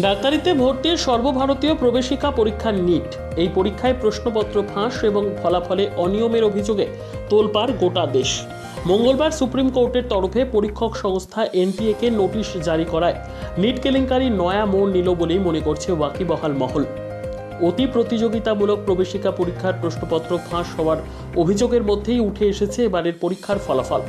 ডাক্তারিতে ভর্তির সর্বভারতীয় প্রবেশিকা পরীক্ষা নিট। এই পরীক্ষায় প্রশ্নপত্র ফাঁস এবং ফলাফলে অনিয়মের অভিযোগে তোলপাড় গোটা দেশ। মঙ্গলবার সুপ্রিম কোর্টের তরফে পরীক্ষক সংস্থা এনটিএকে নোটিশ জারি করায়। নিট কেলেঙ্কারি নয়া মোড় নিল বলেই মনে করছে ওয়াকিবহাল মহল। অতি প্রতিযোগিতামূলক প্রবেশিকা পরীক্ষার প্রশ্নপত্র ফাঁস হওয়ার অভিযোগের মধ্যেই উঠে এসেছে এবারের পরীক্ষার ফলাফল।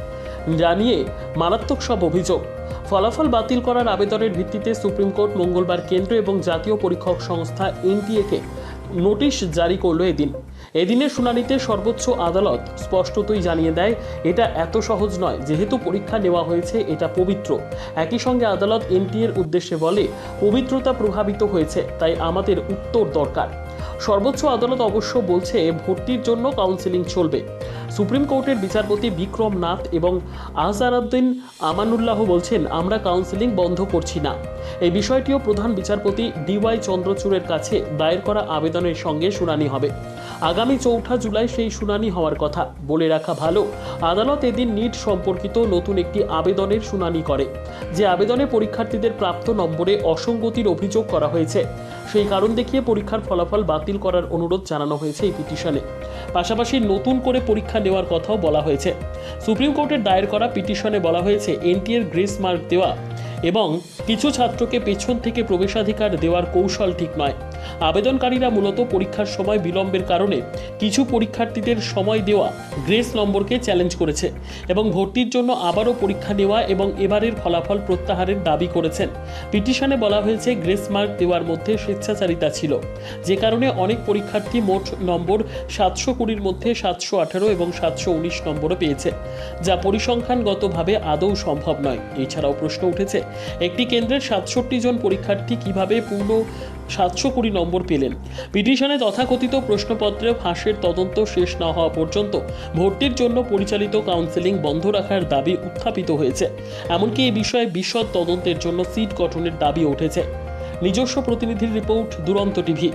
জানিয়ে মারাত্মক সব অভিযোগ। ফলাফল বাতিল করার আবেদনের ভিত্তিতে সুপ্রিম কোর্ট মঙ্গলবার কেন্দ্র এবং জাতীয় পরীক্ষক সংস্থা এনটিএকে নোটিশ জারি করল এদিন। এদিনের শুনানিতে সর্বোচ্চ আদালত স্পষ্টতই জানিয়ে দেয়, এটা এত সহজ নয়, যেহেতু পরীক্ষা নেওয়া হয়েছে, এটা পবিত্র। একই সঙ্গে আদালত এনটিএর উদ্দেশ্যে বলে, পবিত্রতা প্রভাবিত হয়েছে, তাই আমাদের উত্তর দরকার। সর্বোচ্চ আদালত অবশ্য বলছে, ভর্তির জন্য কাউন্সেলিং চলবে। সুপ্রিম কোর্টের বিচারপতি বিক্রম নাথ এবং আহসারউদ্দিন আমানুল্লাহ বলছেন, আমরা কাউন্সেলিং বন্ধ করছি না। এই বিষয়টিও প্রধান বিচারপতি ডিওয়াই চন্দ্রচূড়ের কাছে দায়ের করা আবেদনের সঙ্গে শুনানি হবে। আগামী চৌঠা জুলাই সেই শুনানি হওয়ার কথা। বলে রাখা ভালো, আদালত এদিন নিট সম্পর্কিত নতুন একটি আবেদনের শুনানি করে। যে আবেদনে পরীক্ষার্থীদের প্রাপ্ত নম্বরে অসঙ্গতির অভিযোগ করা হয়েছে, সেই কারণ দেখিয়ে পরীক্ষার ফলাফল বাতিল করার অনুরোধ জানানো হয়েছে এই পিটিশনে। পাশাপাশি নতুন করে পরীক্ষা নেওয়ার কথাও বলা হয়েছে। সুপ্রিম কোর্টের দায়ের করা পিটিশনে বলা হয়েছে, এনটিএর গ্রেস মার্ক দেওয়া এবং কিছু ছাত্রকে পেছন থেকে প্রবেশাধিকার দেওয়ার কৌশল ঠিক নয়। আবেদনকারীরা মূলত পরীক্ষার সময় বিলম্বের কারণে কিছু পরীক্ষার্থীদের সময় দেওয়া গ্রেস নম্বরকে চ্যালেঞ্জ করেছে এবং ভর্তির জন্য আবারও পরীক্ষা নেওয়া এবং এবারের ফলাফল প্রত্যাহারের দাবি করেছেন। পিটিশনে বলা হয়েছে গ্রেস মার্ক দেওয়ার মধ্যে স্বেচ্ছাচারিতা ছিল। যে কারণে অনেক পরীক্ষার্থী মোট নম্বর সাতশো কুড়ির মধ্যে সাতশো আঠারো এবং সাতশো উনিশ নম্বরও পেয়েছে, যা পরিসংখ্যানগতভাবে আদৌ সম্ভব নয়। এছাড়াও প্রশ্ন উঠেছে, একটি কেন্দ্রের সাতষট্টি জন পরীক্ষার্থী কীভাবে পূর্ণ সাতশো কুড়ি নম্বর পেলেন। পিটিশনে তথাকথিত প্রশ্নপত্রে ফাঁসের তদন্ত শেষ না হওয়া পর্যন্ত ভর্তির জন্য পরিচালিত কাউন্সেলিং বন্ধ রাখার দাবি উত্থাপিত হয়েছে। এমনকি এ বিষয়ে বিশদ তদন্তের জন্য সিট গঠনের দাবি উঠেছে। নিজস্ব প্রতিনিধির রিপোর্ট দুরন্ত টিভি।